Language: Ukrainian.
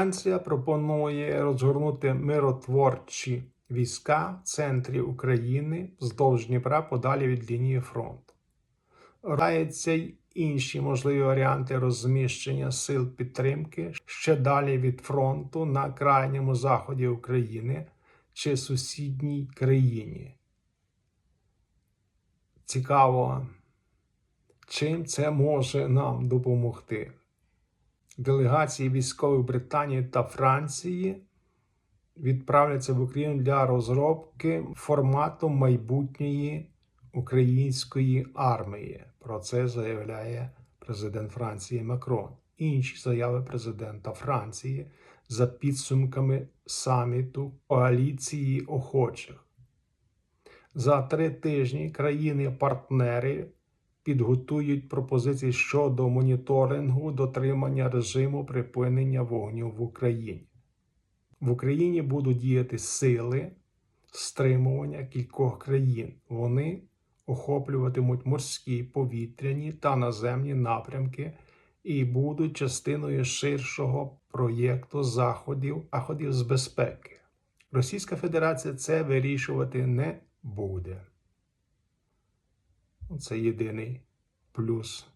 Франція пропонує розгорнути миротворчі війська в центрі України вздовж Дніпра подалі від лінії фронту. Розглядаються й інші можливі варіанти розміщення сил підтримки ще далі від фронту на крайньому заході України чи сусідній країні. Цікаво, чим це може нам допомогти. Делегації військових Британії та Франції відправляться в Україну для розробки формату майбутньої української армії. Про це заявляє президент Франції Макрон. Інші заяви президента Франції за підсумками саміту коаліції охочих. За три тижні країни-партнери підготують пропозиції щодо моніторингу дотримання режиму припинення вогню в Україні. В Україні будуть діяти сили стримування кількох країн. Вони охоплюватимуть морські, повітряні та наземні напрямки і будуть частиною ширшого проєкту заходів, заходів з безпеки. Російська Федерація це вирішувати не буде. Це єдиний плюс